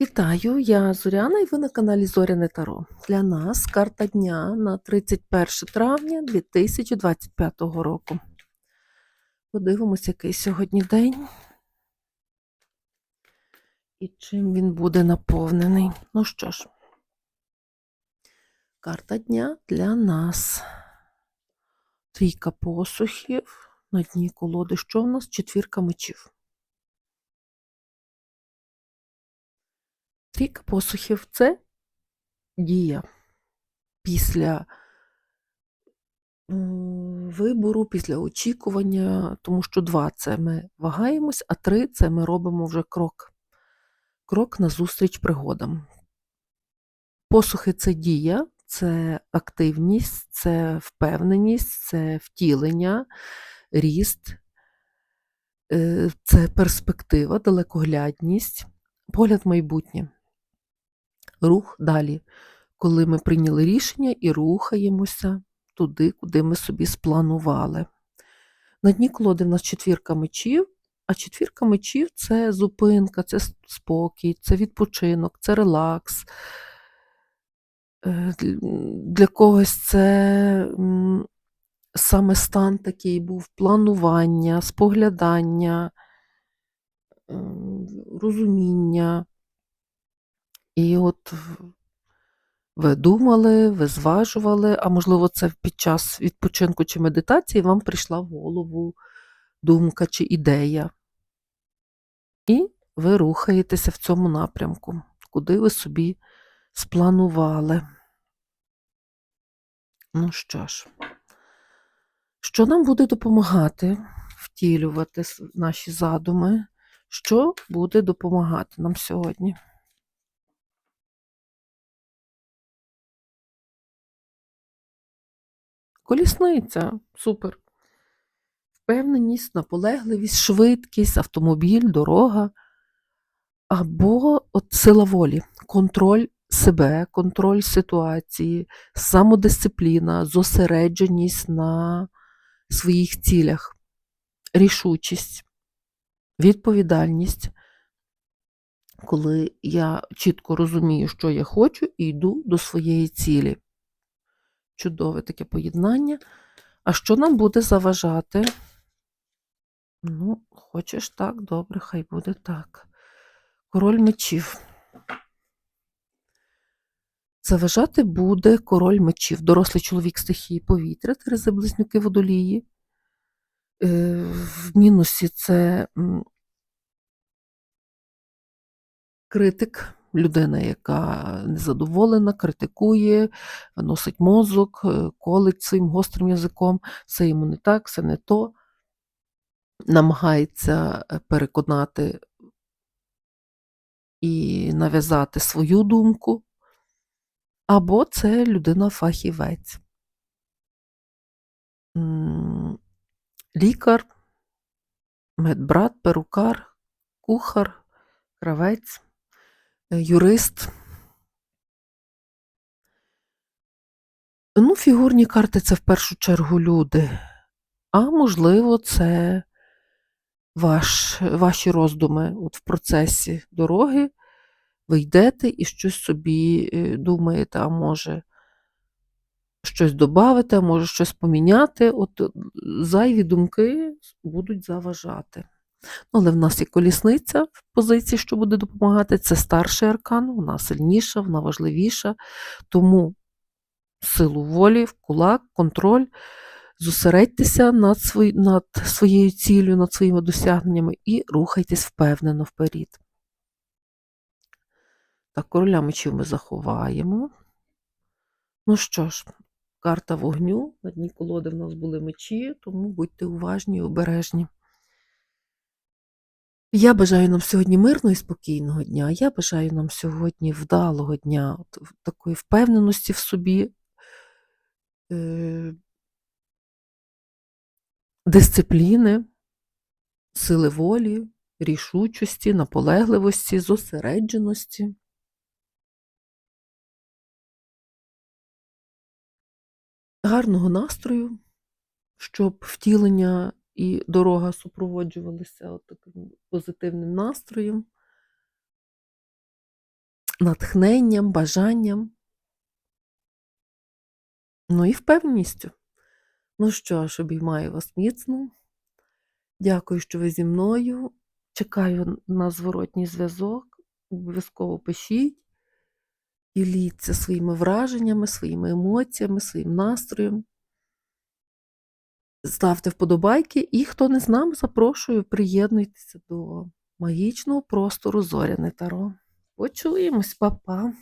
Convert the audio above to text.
Вітаю, я Зоряна і ви на каналі Зоряне Таро. Для нас карта дня на 31 травня 2025 року. Подивимось, який сьогодні день і чим він буде наповнений. Ну що ж, карта дня для нас. Трійка посухів. На дні колоди. Що в нас? Четвірка мечів. Трійка посухів це дія після вибору, після очікування, тому що два це ми вагаємось, а три це ми робимо вже крок. Крок назустріч пригодам. Посухи це дія, це активність, це впевненість, це втілення, ріст, е, це перспектива, далекоглядність, погляд в майбутнє рух далі, коли ми прийняли рішення і рухаємося туди, куди ми собі спланували. На дні колоди в нас четвірка мечів, а четвірка мечів це зупинка, це спокій, це відпочинок, це релакс. Е, Для когось це саме стан такий був планування, споглядання, розуміння. І от ви думали, ви зважували, а можливо, це під час відпочинку чи медитації вам прийшла в голову думка чи ідея. І ви рухаєтеся в цьому напрямку, куди ви собі спланували. Ну що ж, що нам буде допомагати втілювати наші задуми? Що буде допомагати нам сьогодні? Колісниця, супер. Впевненість, наполегливість, швидкість, автомобіль, дорога. Або от сила волі, контроль себе, контроль ситуації, самодисципліна, зосередженість на своїх цілях, рішучість, відповідальність. Коли я чітко розумію, що я хочу, і йду до своєї цілі чудове таке поєднання. А що нам буде заважати? Ну, хочеш так, добре, хай буде так. Король мечів. Заважати буде король мечів, дорослий чоловік стихії повітря, Терези близнюки водолії. Е, в мінусі це критик, людина, яка незадоволена, критикує, носить мозок, е, колить своїм гострим язиком, все йому не так, все не то, намагається е, переконати і нав'язати свою думку, або це людина-фахівець. Лікар, медбрат, перукар, кухар, кравець. Е, юрист. Ну, фігурні карти це в першу чергу люди. А можливо, це ваш, ваші роздуми От в процесі дороги. Ви йдете і щось собі е, думаєте, а може щось додати, а може щось поміняти. От зайві думки будуть заважати. Ну, але в нас є колісниця в позиції, що буде допомагати. Це старший аркан, вона сильніша, вона важливіша. Тому силу волі, в кулак, контроль. Зосередьтеся над, свої, над своєю цілею, над своїми досягненнями і рухайтесь впевнено вперед. Так, короля мечів ми заховаємо. Ну що ж, карта вогню. На дні колоди в нас були мечі, тому будьте уважні і обережні. Я бажаю нам сьогодні мирного і спокійного дня. Я бажаю нам сьогодні вдалого дня, от, такої впевненості в собі, е, дисципліни, сили волі, рішучості, наполегливості, зосередженості. Гарного настрою, щоб втілення і дорога супроводжувалася таким позитивним настроєм. натхненням, бажанням. Ну і впевненістю. Ну що ж, обіймаю вас міцно. Дякую, що ви зі мною. Чекаю на зворотній зв'язок. Обов'язково пишіть, діліться своїми враженнями, своїми емоціями, своїм настроєм. Ставте вподобайки, і хто не з нами, запрошую, приєднуйтеся до магічного простору Зоряне Таро. Почуємось, па-па!